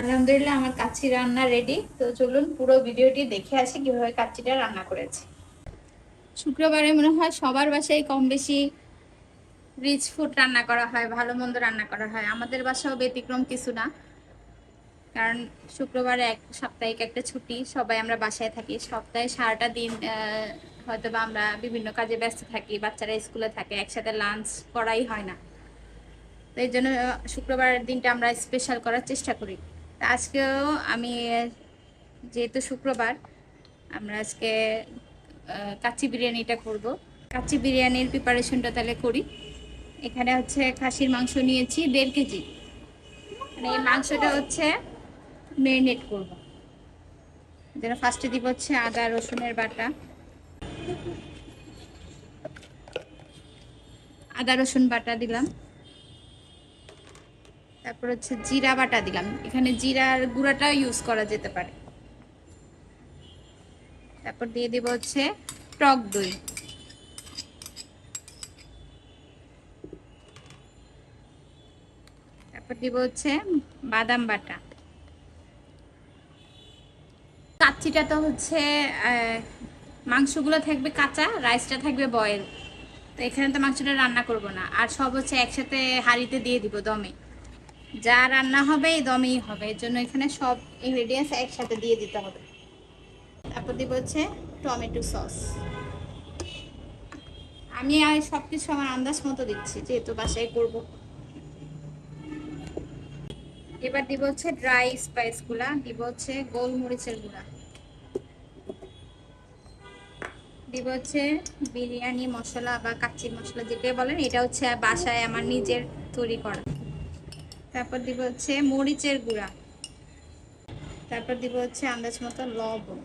আলহামদুলিল্লাহ, আমার কাচ্চি রান্না রেডি তো চলুন পুরো ভিডিওটি দেখে আসি কীভাবে কাচ্চিটা রান্না করেছি। শুক্রবারে মনে হয় সবার বাসায় কম বেশি রিচ ফুড রান্না করা হয়, ভালো মন্দ রান্না করা হয়। আমাদের বাসাও ব্যতিক্রম কিছু না। কারণ শুক্রবারে এক সাপ্তাহিক একটা ছুটি, সবাই আমরা বাসায় থাকি। সপ্তাহে সারাটা দিন হয়তো বা আমরা বিভিন্ন কাজে ব্যস্ত থাকি, বাচ্চারা স্কুলে থাকে, একসাথে লাঞ্চ করাই হয় না। তো এই জন্য শুক্রবারের দিনটা আমরা স্পেশাল করার চেষ্টা করি। আজকেও আমি, যেহেতু শুক্রবার, আমরা আজকে কাচ্চি বিরিয়ানিটা করব। কাচ্চি বিরিয়ানির প্রিপারেশনটা তাহলে করি। এখানে হচ্ছে খাসির মাংস নিয়েছি, দেড় কেজি। মানে এই মাংসটা হচ্ছে মেরিনেট করব। যেটা ফার্স্টে দিব হচ্ছে আদা, রসুনের বাটা। আদা, রসুন বাটা দিলাম। তারপর হচ্ছে জিরা বাটা দিলাম। এখানে জিরার গুঁড়াটাও ইউজ করা যেতে পারে। তারপর দিয়ে দিব হচ্ছে টক দই। তারপর দিব হচ্ছে বাদাম বাটা। কাচ্চিটা তো হচ্ছে মাংসগুলো থাকবে কাঁচা, রাইসটা থাকবে বয়েল। তো এখানে তো মাংসটা রান্না করব না। আর সব হচ্ছে একসাথে হাঁড়িতে দিয়ে দিব দমে। যা রান্না হবে, এই দমেই হবে। এর জন্য এখানে সব ইনগ্রেডিয়েন্টস একসাথে দিয়ে দিতে হবে। তারপর দিব হচ্ছে টমেটো সস। আমি আর সব কিছু আমার আন্দাজ মতো দিচ্ছি, যেহেতু বাসায় করব। এবার দিব হচ্ছে ড্রাই স্পাইসগুলা, দিব হচ্ছে গোলমরিচের গুঁড়া। দিব হচ্ছে বিরিয়ানি মশলা বা কাচ্চি মশলা যেটা বলেন, এটা হচ্ছে বাসায় আমার নিজের তৈরি করা। তারপর দিব হচ্ছে মরিচের গুঁড়া। তারপর দিব হচ্ছে আন্দাজ মতো লবণ।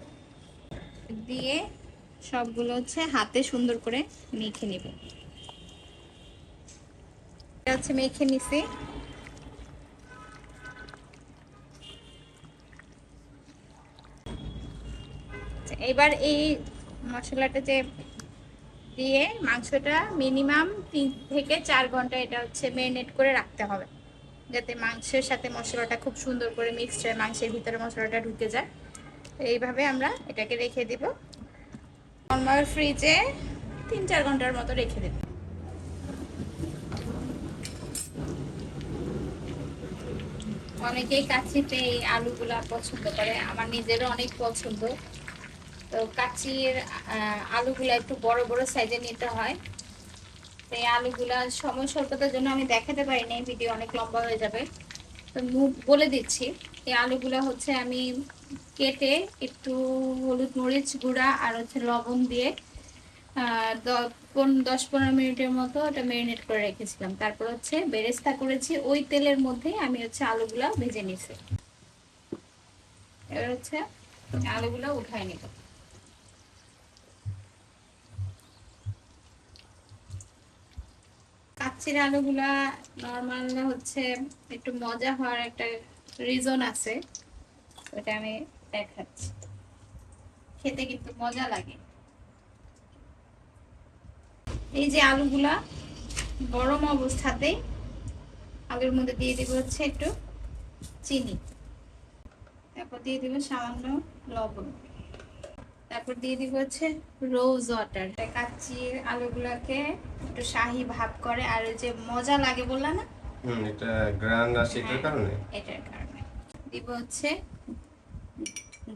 দিয়ে সবগুলো হচ্ছে হাতে সুন্দর করে মেখে নেব। এটা মেখে নিছি। আচ্ছা, এবার এই মশলাটা যে দিয়ে মাংসটা মিনিমাম তিন থেকে চার ঘণ্টা এটা হচ্ছে মেরিনেট করে রাখতে হবে। যাতে মাংসের সাথে মশলাটা খুব সুন্দর করে মিক্সড হয়, মাংসের ভিতরে মশলাটা ঢুকে যায়। তো এইভাবে আমরা এটাকে রেখে দিব। নর্মাল ফ্রিজে তিন চার ঘণ্টার মতো রেখে দেব। অনেকেই কাচ্চিতে এই আলুগুলা পছন্দ করে, আমার নিজেরও অনেক পছন্দ। তো কাচ্চির আলুগুলো একটু বড় বড় সাইজে নিতে হয়। তো আলুগুলা সময় স্বল্পতার জন্য আমি দেখাতে পারিনি, ভিডিও অনেক লম্বা হয়ে যাবে। তো মুখ বলে দিচ্ছি, এই আলুগুলো হচ্ছে আমি কেটে একটু হলুদ মরিচ গুঁড়া আর হচ্ছে লবণ দিয়ে দশ পনেরো মিনিটের মতো ওটা ম্যারিনেট করে রেখেছিলাম। তারপর হচ্ছে বেরেস্তা করেছি, ওই তেলের মধ্যেই আমি হচ্ছে আলুগুলা ভেজে নিছি। এবার হচ্ছে আলুগুলা উঠাই নিব। কাচ্চির আলুগুলা নর্মাল হচ্ছে, একটু মজা হওয়ার একটা রিজন আছে, ওটা আমি দেখাচ্ছি। খেতে কিন্তু মজা লাগে। এই যে আলুগুলা গরম অবস্থাতেই, আলুর মধ্যে দিয়ে দিব হচ্ছে একটু চিনি। তারপর দিয়ে দিব সামান্য লবণ। তারপর দিয়ে দিব হচ্ছে রোজ ওয়াটার কাচ্চির আলুগুলাকে একটু শাহি ভাব করে আর ওই যে মজা লাগে বললা না? হুম এটা গ্রান আসে এটার কারণে? এটার কারণে। দিব হচ্ছে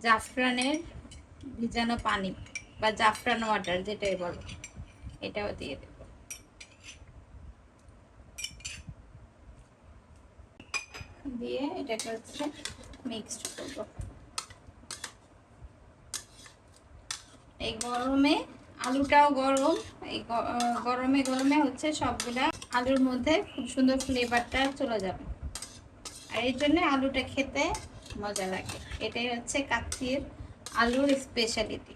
জাফরানের ভিজানো পানি বা জাফরান ওয়াটার যেটাই বলো এটাও দিয়ে দেব। দিয়ে এটাকে হচ্ছে মিক্সড করব। এই গরমে আলুটাও গরম। এই গরমে গরমে হচ্ছে সবগুলা আলুর মধ্যে খুব সুন্দর ফ্লেভারটা চলে যাবে। আর এই জন্য আলুটা খেতে মজা লাগে। এটাই হচ্ছে কাচ্চির আলুর স্পেশালিটি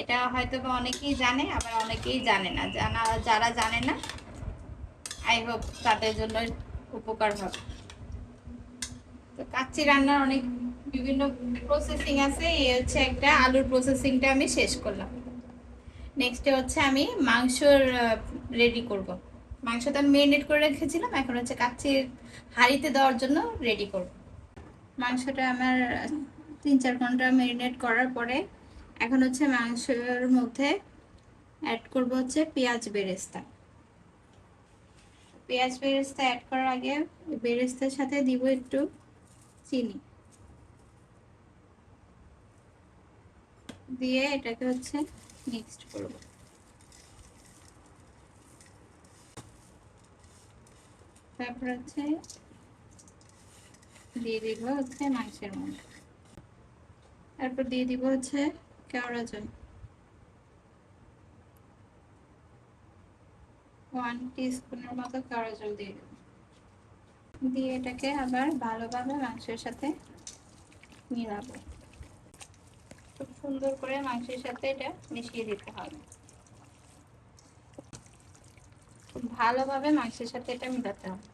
এটা হয়তো বা অনেকেই জানে, আবার অনেকেই জানে না। জানা, যারা জানে না আই হোপ তাদের জন্য উপকার হবে। তো কাচ্চি রান্নার অনেক বিভিন্ন প্রসেসিং আছে, এই হচ্ছে একটা আলুর প্রসেসিংটা আমি শেষ করলাম। নেক্সটে হচ্ছে আমি মাংসর রেডি করব। মাংসটা আমি মেরিনেট করে রেখেছিলাম, এখন হচ্ছে কাচ্চির হাঁড়িতে দেওয়ার জন্য রেডি করব। মাংসটা আমার তিন চার ঘণ্টা মেরিনেট করার পরে, এখন হচ্ছে মাংসের মধ্যে অ্যাড করব হচ্ছে পেঁয়াজ বেরেস্তা। পেঁয়াজ বেরেস্তা অ্যাড করার আগে, বেরেস্তার সাথে দিব একটু চিনি। দিয়ে এটাকে হচ্ছে মিক্সড করব। তারপর হচ্ছে দিয়ে দিব হচ্ছে মাংসের মধ্যে। তারপর দিয়ে দিব হচ্ছে কেওড়া জল। ওয়ান টিস্পুনের মতো কেওড়া জল দিয়ে দেব। দিয়ে এটাকে আবার ভালোভাবে মাংসের সাথে মিলাবো। সুন্দর করে মাংসের সাথে এটা মিশিয়ে দিতে হবে। ভালোভাবে মাংসের সাথে এটা মিলাতে হবে।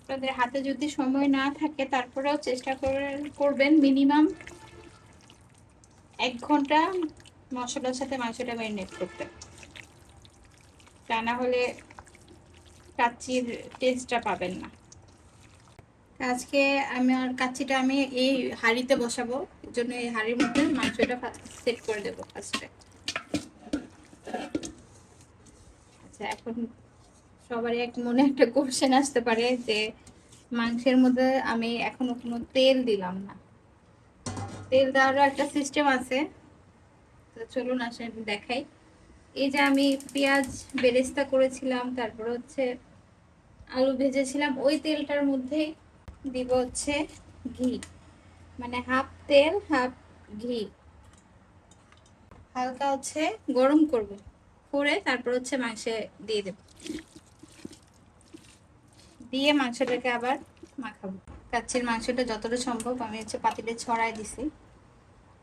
আপনাদের হাতে যদি সময় না থাকে, তারপরেও চেষ্টা করে করবেন মিনিমাম এক ঘণ্টা মশলার সাথে মাংসটা ম্যারিনেট করতে। তা না হলে কাচ্চির টেস্টটা পাবেন না। আজকে আমি আর কাচ্চিটা আমি এই হাঁড়িতে বসাবো। এর জন্য এই হাঁড়ির মধ্যে মাংসটা সেট করে দেবো ফার্স্টে। আচ্ছা এখন সবারই এক মনে একটা কোশ্চেন আসতে পারে যে মাংসের মধ্যে আমি এখনও কোনো তেল দিলাম না। তেল দেওয়ারও একটা সিস্টেম আছে। তো চলুন আসে, দেখাই। এই যে আমি পেঁয়াজ বেরেস্তা করেছিলাম, তারপর হচ্ছে আলু ভেজেছিলাম, ওই তেলটার মধ্যেই দিব হচ্ছে ঘি। মানে হাফ তেল হাফ ঘি। হালকা হচ্ছে গরম করব। করে তারপর হচ্ছে মাংসে দিয়ে দেব। দিয়ে মাংসটাকে আবার মাখাবো। কাচ্চির মাংসটা যতটা সম্ভব আমি হচ্ছে পাতিলে ছড়াই দিছি।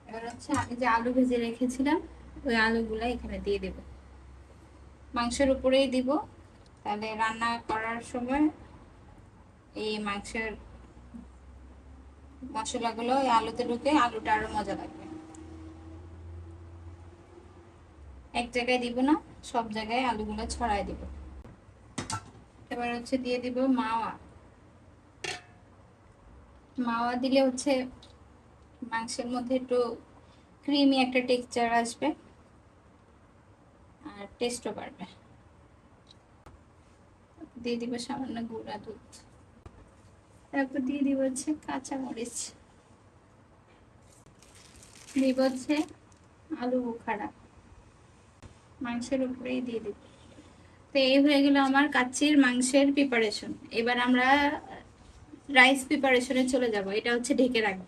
এবার হচ্ছে আমি যে আলু ভেজে রেখেছিলাম, ওই আলুগুলা এখানে দিয়ে দেব। মাংসের উপরেই দিব। তাহলে রান্না করার সময় এই মাংসের মশলাগুলো এই আলুতে ঢুকে আলুটা আরও মজা লাগবে। এক জায়গায় দিব না, সব জায়গায় আলুগুলো ছড়াই দিব। এবার হচ্ছে দিয়ে দিব মাওয়া। মাওয়া দিলে হচ্ছে মাংসের মধ্যে একটু ক্রিমি একটা টেক্সচার আসবে আর টেস্টও বাড়বে। দিয়ে দিব সামান্য গুঁড়া দুধ। তারপর দিয়ে দিব হচ্ছে কাঁচা মরিচ। দিব হচ্ছে আলু বোখারা। মাংসের উপরেই দিয়ে দিব। তো এই হয়ে গেল আমার কাচ্চির মাংসের প্রিপারেশন এবার আমরা রাইস প্রিপারেশনে চলে যাব। এটা হচ্ছে ঢেকে রাখব।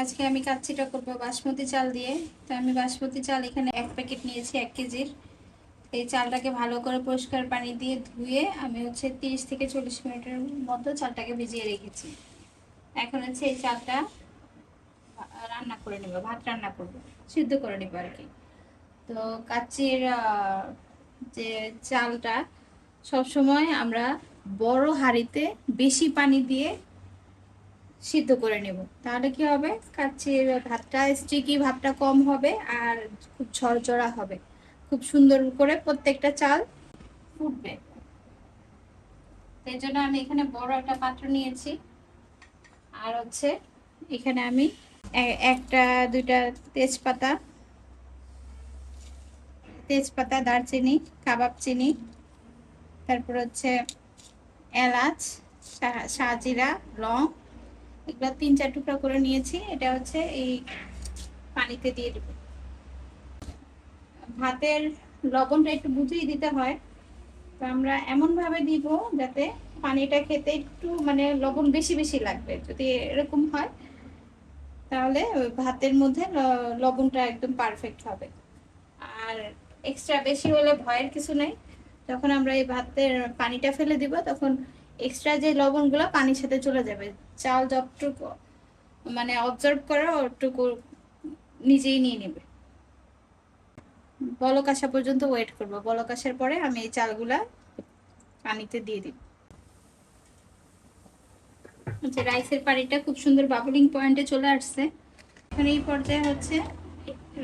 আজকে আমি কাচ্চিটা করব বাসমতি চাল দিয়ে। তো আমি বাসমতি চাল এখানে এক প্যাকেট নিয়েছি, এক কেজির। এই চালটাকে ভালো করে পরিষ্কার পানি দিয়ে ধুয়ে আমি হচ্ছে তিরিশ থেকে চল্লিশ মিনিটের মতো চালটাকে ভিজিয়ে রেখেছি। এখন হচ্ছে এই চালটা রান্না করে নেব ভাত রান্না করব সিদ্ধ করে নেব আর কি। তো কাচ্চির আহ, যে চালটা সবসময় আমরা বড় হাঁড়িতে বেশি পানি দিয়ে সিদ্ধ করে নেব। তাহলে কি হবে? কাচ্চির ভাতটা স্টিকি ভাতটা কম হবে আর খুব ঝরঝরা হবে। খুব সুন্দর করে প্রত্যেকটা চাল ফুটবে। সেই জন্য আমি এখানে বড় একটা পাত্র নিয়েছি। আর হচ্ছে এখানে আমি একটা, দুইটা তেজপাতা তেজপাতা, দারচিনি, কাবাব চিনি, তারপর হচ্ছে এলাচ শাহজিরা লং, এগুলো তিন, চার টুকরা করে নিয়েছি। এটা হচ্ছে এই পানিতে দিয়ে দেবো। ভাতের লবণটা একটু বুঝিয়ে দিতে হয়। তো আমরা এমন ভাবে দিব যাতে পানিটা খেতে একটু মানে লবণ বেশি বেশি লাগবে, যদি এরকম হয়। তাহলে ভাতের মধ্যে লবণটা একদম পারফেক্ট হবে। আর এক্সট্রা বেশি হলে ভয়ের কিছু নেই। যখন আমরা এই ভাতের পানিটা ফেলে দিব, তখন এক্সট্রা যে লবণগুলো পানির সাথে চলে যাবে। চাল যতটুকু মানে অবজার্ভ করা ওটুকু নিজেই নিয়ে নেবে। বলক আসা পর্যন্ত ওয়েট করব। বলক আসার পরে আমি এই চালগুলা পানিতে দিয়ে দিব। আচ্ছা রাইসের পানিটা খুব সুন্দর বাবলিং পয়েন্টে চলে আসছে। এখন এই পর্যায়ে হচ্ছে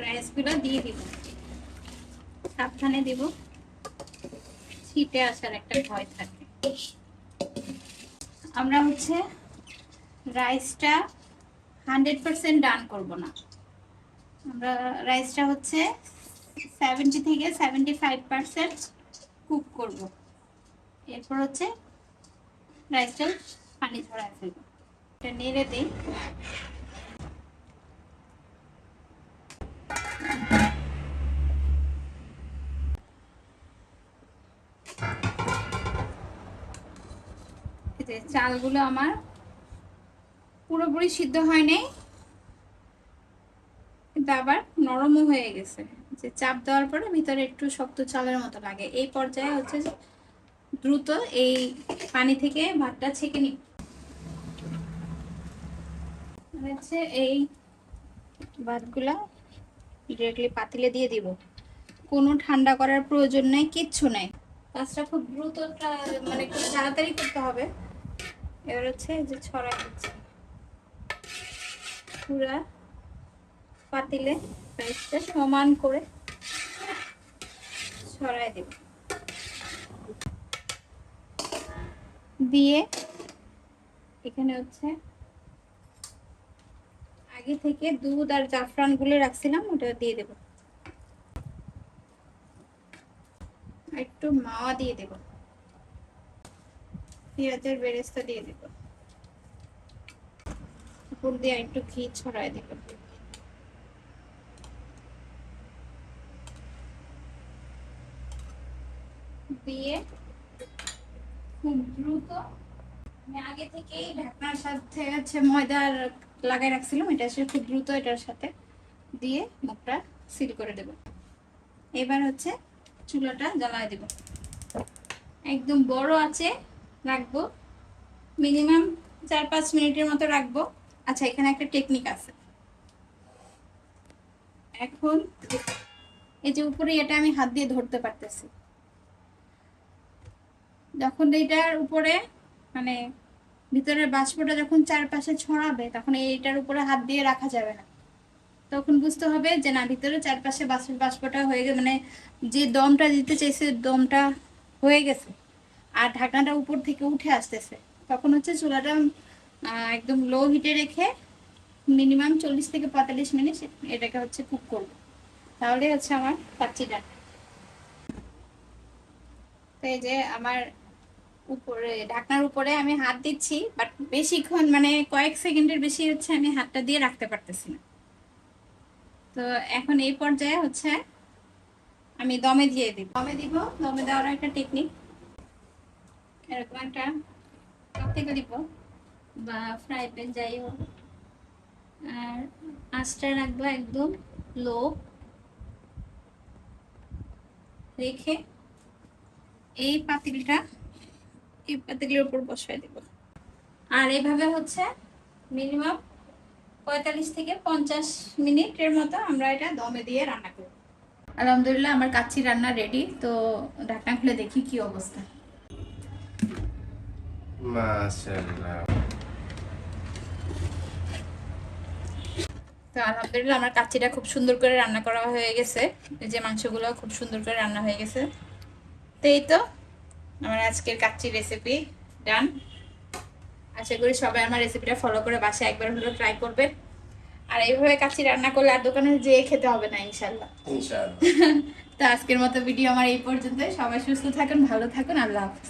রাইসগুলো দিয়ে দিব। সাবধানে দিব। ছিটে আসার একটা ভয় থাকে। আমরা হচ্ছে রাইসটা হান্ড্রেড পার্সেন্ট ডান করব না। আমরা রাইসটা হচ্ছে সেভেন্টি থেকে সেভেন্টি ফাইভ পার্সেন্ট কুক করব। এরপর হচ্ছে রাইসটা পানি এটা নেড়ে চালগুলো আমার পুরোপুরি সিদ্ধ হয় নাই, কিন্তু আবার নরমও হয়ে গেছে। যে চাপ দেওয়ার পরে ভিতরে একটু শক্ত চালের মতো লাগে। এই পর্যায়ে হচ্ছে যে দ্রুত এই পানি থেকে ভাতটা ছেঁকে নিই হচ্ছে এই ভাতগুলা ডিরেক্টলি পাতিলে দিয়ে দিব। কোনো ঠান্ডা করার প্রয়োজন নেই, কিচ্ছু নেই। কাজটা খুব দ্রুত মানে খুব তাড়াতাড়ি করতে হবে। এবার হচ্ছে যে ছড়া দিচ্ছি। পুরা পাতিলে রাইসটা সমান করে ছড়াই দেব। দিয়ে এখানে হচ্ছে আগে থেকে দুধ আর জাফরানগুলো রাখছিলাম, ওটা দিয়ে দেব। একটু মাওয়া দিয়ে দেব। পেঁয়াজের বেরেস্তা দিয়ে দেব। উপর দিয়ে একটু ঘি ছড়ায় দেব। দিয়ে খুব দ্রুত আগে থেকেই ঢাকনার সাথে হচ্ছে ময়দা লাগাই রাখছিলাম, এটা আসলে খুব দ্রুত এটার সাথে দিয়ে মুখটা সিল করে দেব। এবার হচ্ছে চুলাটা জ্বালায় দেব। একদম বড় আছে, রাখব। মিনিমাম চার পাঁচ মিনিটের মতো রাখব। আচ্ছা এখানে একটা টেকনিক আছে। এখন এই যে উপরে এটা আমি হাত দিয়ে ধরতে পারতেছি। যখন এইটার উপরে মানে ভিতরের বাষ্পটা যখন চারপাশে ছড়াবে, তখন এইটার উপরে হাত দিয়ে রাখা যাবে না। তখন বুঝতে হবে যে না, ভিতরে চারপাশে বাষ্প বাষ্পটা হয়ে গেছে মানে যে দমটা দিতে চাইছে, দমটা হয়ে গেছে আর ঢাকনাটা উপর থেকে উঠে আসতেছে। তখন হচ্ছে চুলাটা একদম লো হিটে রেখে মিনিমাম চল্লিশ থেকে পঁয়তাল্লিশ মিনিট এটাকে হচ্ছে কুক করব। তাহলে হচ্ছে আমার কাচ্চিটা তো এই যে আমার উপরে, ঢাকনার উপরে আমি হাত দিচ্ছি বাট বেশিক্ষণ মানে কয়েক সেকেন্ডের বেশি হচ্ছে আমি হাতটা দিয়ে রাখতে পারতেছি না। তো এখন এই পর্যায়ে হচ্ছে আমি দমে দিয়ে দিব। দমে দিব, দমে দেওয়ার একটা টেকনিক এরকম একটা থেকে দিব বা ফ্রাই প্যান যাই হোক। আর আঁচটা রাখব একদম লো রেখে এই পাতিলটা এই পাতিলের উপর বসাই দেব। আর এইভাবে হচ্ছে মিনিমাম পঁয়তাল্লিশ থেকে পঞ্চাশ মিনিটের মতো আমরা এটা দমে দিয়ে রান্না করব। আলহামদুলিল্লাহ আমার কাচ্চি রান্না রেডি তো ঢাকনা খুলে দেখি কি অবস্থা। তো আলহামদুলিল্লাহ আমার কাচ্চিটা খুব সুন্দর করে রান্না করা হয়ে গেছে। এই যে মাংসগুলো খুব সুন্দর করে রান্না হয়ে গেছে। তো এই তো আমার আজকের কাচ্চি রেসিপি ডান আশা করি সবাই আমার রেসিপিটা ফলো করে বাসায় একবার হলেও ট্রাই করবে। আর এইভাবে কাচ্চি রান্না করলে আর দোকানে যেয়ে খেতে হবে না ইনশাল্লাহ ইনশাআল্লাহ। তো আজকের মতো ভিডিও আমার এই পর্যন্ত সবাই সুস্থ থাকুন ভালো থাকুন। আল্লাহ হাফিজ।